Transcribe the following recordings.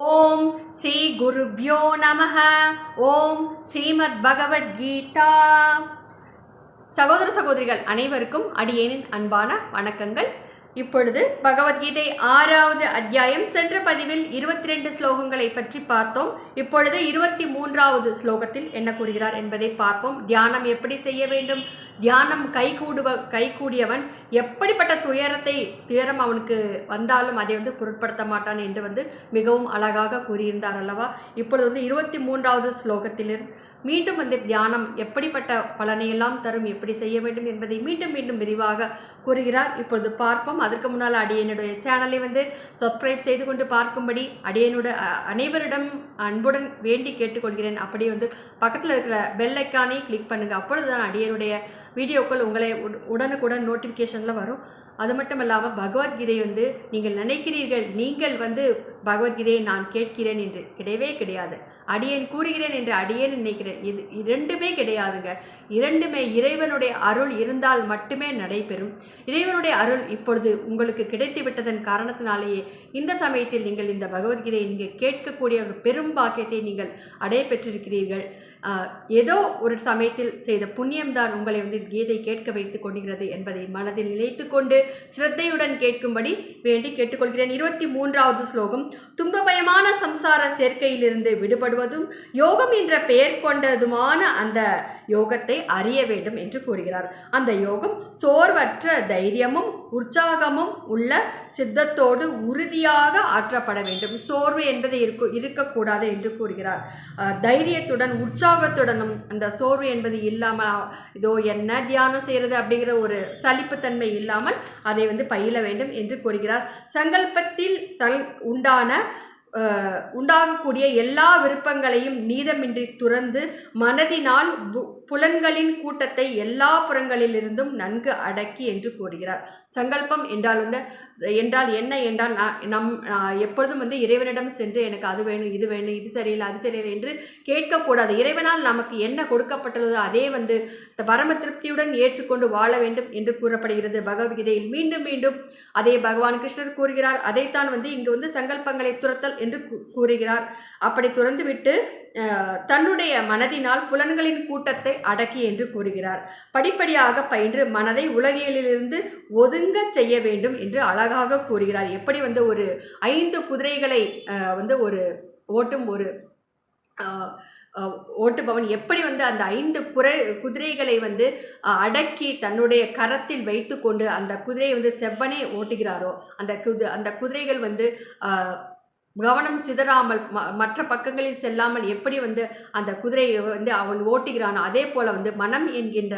ஓம் ஸ்ரீ குருப்யோ நம ஓம் ஸ்ரீமத் பகவத்கீதா சகோதர சகோதரிகள் அனைவருக்கும் அடியேனின் அன்பான வணக்கங்கள். இப்பொழுது பகவத்கீதை ஆறாவது அத்தியாயம் சென்ற பதிவில் இருபத்தி ரெண்டு ஸ்லோகங்களை பற்றி பார்த்தோம். இப்பொழுது இருபத்தி மூன்றாவது ஸ்லோகத்தில் என்ன கூறுகிறார் என்பதை பார்ப்போம். தியானம் எப்படி செய்ய வேண்டும்? தியானம் கைகூடுவ கைகூடியவன் எப்படிப்பட்ட துயரத்தை துயரம் அவனுக்கு வந்தாலும் அதை வந்து பொருட்படுத்த மாட்டான் என்று வந்து மிகவும் அழகாக கூறியிருந்தார் அல்லவா? இப்பொழுது வந்து இருபத்தி மூன்றாவது ஸ்லோகத்திலிருந்து மீண்டும் வந்து தியானம் எப்படிப்பட்ட பலனையெல்லாம் தரும் எப்படி செய்ய வேண்டும் என்பதை மீண்டும் மீண்டும் விரிவாக கூறுகிறார். இப்பொழுது பார்ப்போம். அதற்கு முன்னால் அடியனுடைய சேனலை வந்து சப்ஸ்கிரைப் செய்து கொண்டு பார்க்கும்படி அடியனோட அனைவரிடம் அன்புடன் வேண்டி கேட்டுக்கொள்கிறேன். அப்படி வந்து பக்கத்தில் இருக்கிற பெல் ஐக்கானை கிளிக் அப்போது தான் அடியனுடைய வீடியோக்கள் உங்களை உடனுக்குடன் நோட்டிஃபிகேஷனில் வரும். அது மட்டும் இல்லாமல் பகவத்கீதை வந்து நீங்கள் நினைக்கிறீர்கள் நீங்கள் வந்து பகவத்கீதையை நான் கேட்கிறேன் என்று. கிடையவே கிடையாது. அடியேன் கூறுகிறேன் என்று அடியேன் நினைக்கிறேன். இது இரண்டுமே கிடையாதுங்க. இரண்டுமே இறைவனுடைய அருள் இருந்தால் மட்டுமே நடைபெறும். இறைவனுடைய அருள் இப்பொழுது உங்களுக்கு கிடைத்து விட்டதன் காரணத்தினாலேயே இந்த சமயத்தில் நீங்கள் இந்த பகவத்கீதையை நீங்கள் கேட்கக்கூடிய ஒரு பெரும் பாக்கியத்தை நீங்கள் அடைய பெற்றிருக்கிறீர்கள். ஏதோ ஒரு சமயத்தில் செய்த புண்ணியம்தான் உங்களை வந்து கீதை கேட்க வைத்துக் கொண்டிருக்கிறது என்பதை மனதில் நினைத்து கொண்டு சிரத்தையுடன் கேட்கும்படி வேண்டி கேட்டுக்கொள்கிறேன். இருபத்தி மூன்றாவது ஸ்லோகம். துன்பபயமான சம்சார சேர்க்கையிலிருந்து விடுபடுவதும் யோகம் என்ற பெயர் கொண்டதுமான அந்த யோகத்தை அறிய வேண்டும் என்று கூறுகிறார். அந்த யோகம் சோர்வற்ற தைரியமும் உற்சாகமும் உள்ள சித்தத்தோடு உறுதியாக ஆற்றப்பட வேண்டும். சோர்வு என்பது இருக்கு இருக்கக்கூடாது என்று கூறுகிறார். தைரியத்துடன் உற்சாகத்துடனும் அந்த சோர்வு என்பது இல்லாமல் இதோ என்ன தியானம் செய்கிறது அப்படிங்கிற ஒரு சலிப்புத்தன்மை இல்லாமல் அதை வந்து பயில வேண்டும் என்று கூறுகிறார். சங்கல்பத்தில் தல் உண்டான உண்டாகக்கூடிய எல்லா விருப்பங்களையும் நீதமின்றி துறந்து மனதினால் புலன்களின் கூட்டத்தை எல்லா புறங்களிலிருந்தும் நன்கு அடக்கி என்று கூறுகிறார். சங்கல்பம் என்றால் வந்து என்றால் என்ன? என்றால் நான் நம் எப்பொழுதும் வந்து இறைவனிடம் சென்று எனக்கு அது வேணும் இது வேணும் இது சரியில்லை அது சரியில்லை என்று கேட்கக்கூடாது. இறைவனால் நமக்கு என்ன கொடுக்கப்பட்டுள்ளதோ அதே வந்து பரம திருப்தியுடன் ஏற்றுக்கொண்டு வாழ வேண்டும் என்று கூறப்படுகிறது. பகவத்கீதையில் மீண்டும் மீண்டும் அதே பகவான் கிருஷ்ணர் கூறுகிறார். அதைத்தான் வந்து இங்கு வந்து சங்கல்பங்களை துரத்தல் என்று கூ- கூறுகிறார். அப்படி துறந்துவிட்டு தன்னுடைய மனதினால் புலன்களின் கூட்டத்தை அடக்கி என்று கூறுகிறார். படிப்படியாக பயின்று மனதை உலகியலிலிருந்து ஒதுங்கச் செய்ய வேண்டும் என்று அழகாக கூறுகிறார். எப்படி வந்து ஒரு ஐந்து குதிரைகளை வந்து ஒரு ஓட்டும் ஒரு ஓட்டுபவன் எப்படி வந்து அந்த ஐந்து குறை குதிரைகளை வந்து அடக்கி தன்னுடைய கரத்தில் வைத்துக்கொண்டு அந்த குதிரையை வந்து செவ்வனே ஓட்டுகிறாரோ அந்த குது அந்த குதிரைகள் வந்து கவனம் சிதறாமல் ம- மற்ற பக்கங்களில் செல்லாமல் எப்படி வந்து அந்த குதிரையை வந்து அவன் ஓட்டுகிறானோ அதே போல வந்து மனம் என்கின்ற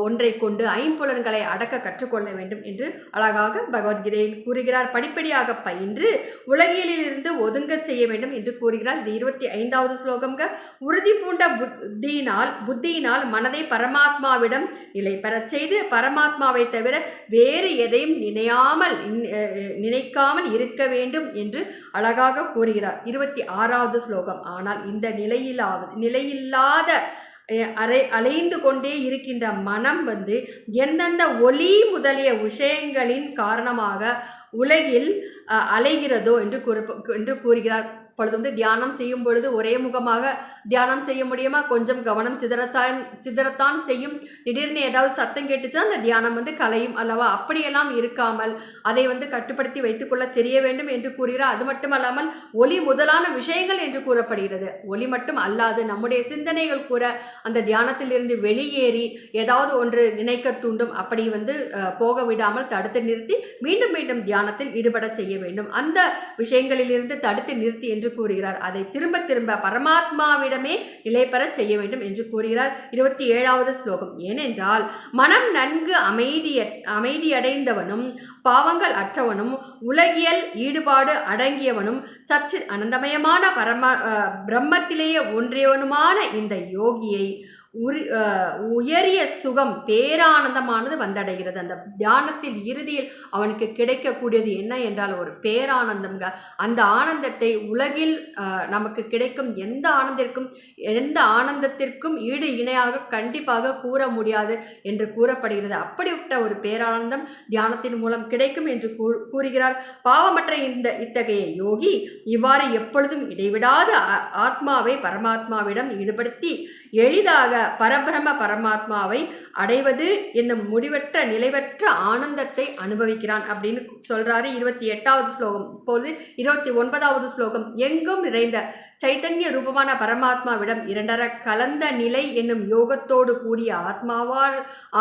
ஒன்றை கொண்டு ஐம்புலன்களை அடக்க கற்றுக்கொள்ள வேண்டும் என்று அழகாக பகவத்கீதையில் கூறுகிறார். படிப்படியாக பயின்று உலகியலிலிருந்து ஒதுங்கச் செய்ய வேண்டும் என்று கூறுகிறார். இது இருபத்தி ஐந்தாவது ஸ்லோகம்க உறுதி பூண்ட புத்தியினால் புத்தியினால் மனதை பரமாத்மாவிடம் நிலை பெறச் செய்து பரமாத்மாவை தவிர வேறு எதையும் நினையாமல் நினைக்காமல் இருக்க வேண்டும் என்று அழகாக கூறுகிறார். இருபத்தி ஆறாவது ஸ்லோகம். ஆனால் இந்த நிலையிலாவது நிலையில்லாத அரை அலைந்து கொண்டே இருக்கின்ற மனம் வந்து எந்தெந்த ஒளி முதலிய விஷயங்களின் காரணமாக உலகில் அலைகிறதோ என்று கூற என்று கூறுகிறார். இப்பொழுது வந்து தியானம் செய்யும் பொழுது ஒரே முகமாக தியானம் செய்ய முடியுமா? கொஞ்சம் கவனம் சிதறத்தான் சிதறத்தான் செய்யும். திடீர்னு ஏதாவது சத்தம் கேட்டுச்சுன்னா அந்த தியானம் வந்து கலையும் அல்லவா? அப்படியெல்லாம் இருக்காமல் அதை வந்து கட்டுப்படுத்தி வைத்துக்கொள்ள தெரிய வேண்டும் என்று கூறுகிறார். அது மட்டுமல்லாமல் ஒளி முதலான விஷயங்கள் என்று கூறப்படுகிறது. ஒளி மட்டும் அல்லாது நம்முடைய சிந்தனைகள் கூட அந்த தியானத்திலிருந்து வெளியேறி ஏதாவது ஒன்று நினைக்க தூண்டும். அப்படி வந்து போக விடாமல் தடுத்து நிறுத்தி மீண்டும் மீண்டும் தியானத்தில் ஈடுபட செய்ய வேண்டும். அந்த விஷயங்களிலிருந்து தடுத்து நிறுத்தி என்று கூறுகிறார். அதை திரும்ப திரும்ப பரமாத்மாவிடமே நிலை செய்ய வேண்டும் என்று கூறுகிறார். இருபத்தி ஏழாவது ஸ்லோகம். ஏனென்றால் மனம் நன்கு அமைதிய அமைதியடைந்தவனும் பாவங்கள் அற்றவனும் உலகியல் ஈடுபாடு அடங்கியவனும் சச்சு அனந்தமயமான பரம பிரம்மத்திலேயே ஒன்றியவனுமான இந்த யோகியை உயரிய சுகம் பேரானந்தமானது வந்தடைகிறது. அந்த தியானத்தில் இறுதியில் அவனுக்கு கிடைக்கக்கூடியது என்ன என்றால் ஒரு பேரானந்தம்ங்க அந்த ஆனந்தத்தை உலகில் நமக்கு கிடைக்கும் எந்த ஆனந்திற்கும் எந்த ஆனந்தத்திற்கும் ஈடு இணையாக கண்டிப்பாக கூற முடியாது என்று கூறப்படுகிறது. அப்படிப்பட்ட ஒரு பேரானந்தம் தியானத்தின் மூலம் கிடைக்கும் என்று கூ- கூறுகிறார். பாவமற்ற இந்த இத்தகைய யோகி இவ்வாறு எப்பொழுதும் இடைவிடாத. ஆத்மாவை பரமாத்மாவிடம் ஈடுபடுத்தி எளிதாக பரபிரம பரமாத்மாவை அடைவது என்னும் முடிவற்ற நிலைவற்ற ஆனந்தத்தை அனுபவிக்கிறான் அப்படின்னு சொல்றாரு இருபத்தி எட்டாவது ஸ்லோகம். இப்போது இருபத்தி ஒன்பதாவது ஸ்லோகம். எங்கும் நிறைந்த சைத்தன்ய ரூபமான பரமாத்மாவிடம் இரண்டர கலந்த நிலை என்னும் யோகத்தோடு கூடிய ஆத்மாவா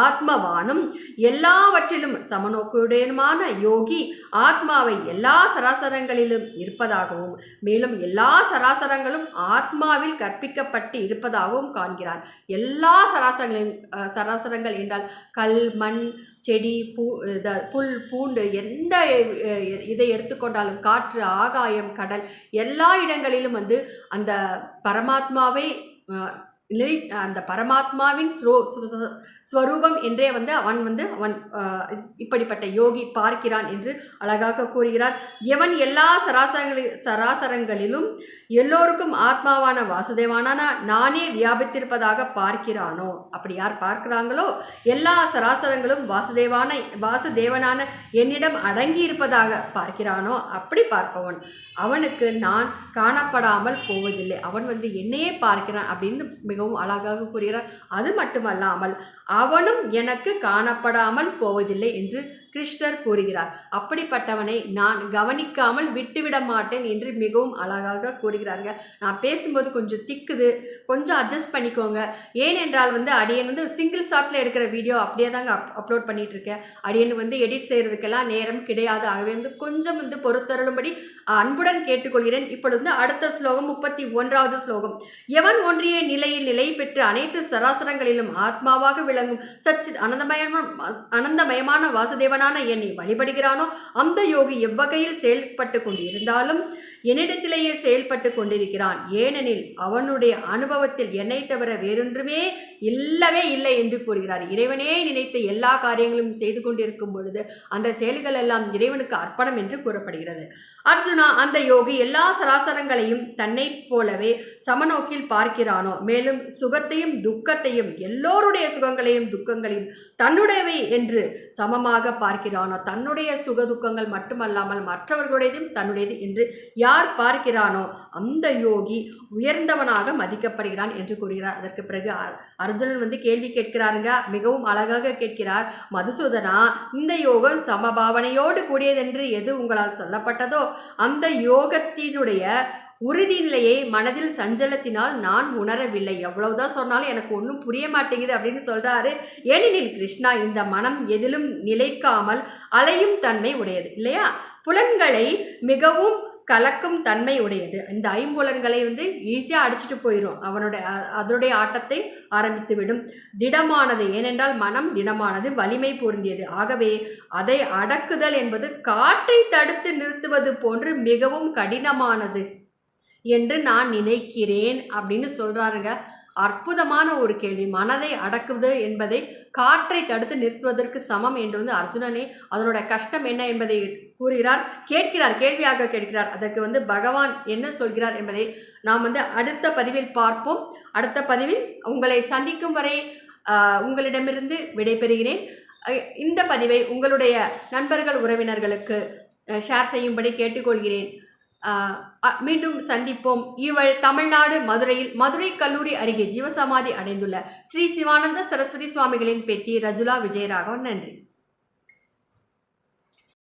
ஆத்மவானும் எல்லாவற்றிலும் சமநோக்குடையனுமான யோகி ஆத்மாவை எல்லா சராசரங்களிலும் இருப்பதாகவும் மேலும் எல்லா சராசரங்களும் ஆத்மாவில் கற்பிக்கப்பட்டு இருப்பதாகவும் காண்கிறான். எல்லா சராசரங்களின் சரா பாசரங்கள் என்றால் கல் மண் செடி பூ இத- புல் பூண்டு எந்த இதை எடுத்துக்கொண்டாலும் காற்று ஆகாயம் கடல் எல்லா இடங்களிலும் வந்து அந்த பரமாத்மாவை நிலை அந்த பரமாத்மாவின் ஸ்ரோ ஸ்வரூபம் என்றே வந்து அவன் வந்து அவன் இப்படிப்பட்ட யோகி பார்க்கிறான் என்று அழகாக கூறுகிறார். எவன் எல்லா சராசரங்களில் சராசரங்களிலும் எல்லோருக்கும் ஆத்மாவான வாசுதேவானா நானே வியாபித்திருப்பதாக பார்க்கிறானோ? அப்படி யார் பார்க்கிறாங்களோ? எல்லா சராசரங்களும் வாசுதேவான வாசுதேவனான என்னிடம் அடங்கி இருப்பதாக பார்க்கிறானோ? அப்படி பார்ப்பவன். அவனுக்கு நான் காணப்படாமல் போவதில்லை. அவன் வந்து என்னையே பார்க்கிறான் அப்படின்னு மிகவும் அழகாக கூறுகிறான் அது மட்டுமல்லாமல் அவனும் எனக்கு காணப்படாமல் போவதில்லை என்று கிருஷ்ணர் கூறுகிறார். அப்படிப்பட்டவனை நான் கவனிக்காமல் விட்டுவிட மாட்டேன் என்று மிகவும் அழகாக கூறுகிறாருங்க. நான் பேசும்போது கொஞ்சம் திக்குது. கொஞ்சம் அட்ஜஸ்ட் பண்ணிக்கோங்க. ஏனென்றால் வந்து அடியன் வந்து சிங்கிள் ஷாட்டில் எடுக்கிற வீடியோ அப்படியே தாங்க அப் அப்லோட் பண்ணிகிட்டு இருக்கேன் அடியன் வந்து எடிட் செய்கிறதுக்கெல்லாம் நேரம் கிடையாது. ஆகவே வந்து கொஞ்சம் வந்து பொறுத்தருளும்படி அன்புடன் கேட்டுக்கொள்கிறேன். இப்பொழுது வந்து அடுத்த ஸ்லோகம் முப்பத்தி ஒன்றாவது ஸ்லோகம். எவன் ஒன்றிய நிலையில் நிலை பெற்று அனைத்து சராசரங்களிலும் ஆத்மாவாக விளங்கும் சச்சித் அனந்தமயமான அனந்தமயமான வாசுதேவன் வாசுதேவனான என்னை வழிபடுகிறானோ அந்த யோகி எவ்வகையில் செயல்பட்டு கொண்டிருந்தாலும் என்னிடத்திலேயே செயல்பட்டு கொண்டிருக்கிறான். ஏனெனில் அவனுடைய அனுபவத்தில் என்னை தவிர வேறொன்றுமே இல்லவே இல்லை என்று கூறுகிறார். இறைவனே நினைத்து எல்லா காரியங்களும் செய்து கொண்டிருக்கும் பொழுது அந்த செயல்கள் எல்லாம் இறைவனுக்கு அர்ப்பணம் என்று கூறப்படுகிறது. அர்ஜுனா அந்த யோகி எல்லா சராசரங்களையும் தன்னைப் போலவே சமநோக்கில் பார்க்கிறானோ. மேலும் சுகத்தையும் துக்கத்தையும் எல்லோருடைய சுகங்களையும் துக்கங்களையும் தன்னுடையவை என்று சமமாக பார்க்கிறானோ. தன்னுடைய சுக துக்கங்கள் மட்டுமல்லாமல் மற்றவர்களுடையதும் தன்னுடையது என்று யார் பார்க்கிறானோ அந்த யோகி உயர்ந்தவனாக மதிக்கப்படுகிறான் என்று கூறுகிறார். அதற்கு பிறகு அர்ஜுனன் வந்து கேள்வி கேட்கிறாருங்க. மிகவும் அழகாக கேட்கிறார் மதுசூதனா இந்த யோகம் சமபாவனையோடு கூடியதென்று எது உங்களால் சொல்லப்பட்டதோ அந்த யோகத்தினுடைய உறுதிநிலையை மனதில் சஞ்சலத்தினால் நான் உணரவில்லை. எவ்வளவுதான் சொன்னாலும் எனக்கு ஒன்றும் புரிய மாட்டேங்குது அப்படின்னு சொல்கிறாரு ஏனெனில் கிருஷ்ணா இந்த மனம் எதிலும் நிலைக்காமல் அலையும் தன்மை உடையது இல்லையா? புலன்களை மிகவும் கலக்கும் தன்மை உடையது. இந்த ஐம்புலன்களை வந்து ஈஸியாக அடிச்சிட்டு போயிடும் அவனுடைய அதனுடைய ஆட்டத்தை ஆரம்பித்து விடும். திடமானது ஏனென்றால் மனம் திடமானது வலிமை பொருந்தியது. ஆகவே அதை அடக்குதல் என்பது காற்றை தடுத்து நிறுத்துவது போன்று மிகவும் கடினமானது என்று நான் நினைக்கிறேன் அப்படின்னு சொல்கிறாருங்க அற்புதமான ஒரு கேள்வி. மனதை அடக்குவது என்பதை காற்றை தடுத்து நிறுத்துவதற்கு சமம் என்று வந்து அர்ஜுனனே அதனோட கஷ்டம் என்ன என்பதை கூறுகிறார். கேட்கிறார் கேள்வியாக கேட்கிறார். அதற்கு வந்து பகவான் என்ன சொல்கிறார் என்பதை நாம் வந்து அடுத்த பதிவில் பார்ப்போம். அடுத்த பதிவில் உங்களை சந்திக்கும் வரை உங்களிடமிருந்து விடைபெறுகிறேன். இந்த பதிவை உங்களுடைய நண்பர்கள் உறவினர்களுக்கு ஷேர் செய்யும்படி கேட்டுக்கொள்கிறேன். மீண்டும் சந்திப்போம். இவள் தமிழ்நாடு மதுரையில் மதுரை கல்லூரி அருகே ஜீவசமாதி அடைந்துள்ள ஸ்ரீ சிவானந்த சரஸ்வதி சுவாமிகளின் பேத்தி ரஜுலா விஜயராகவன். நன்றி.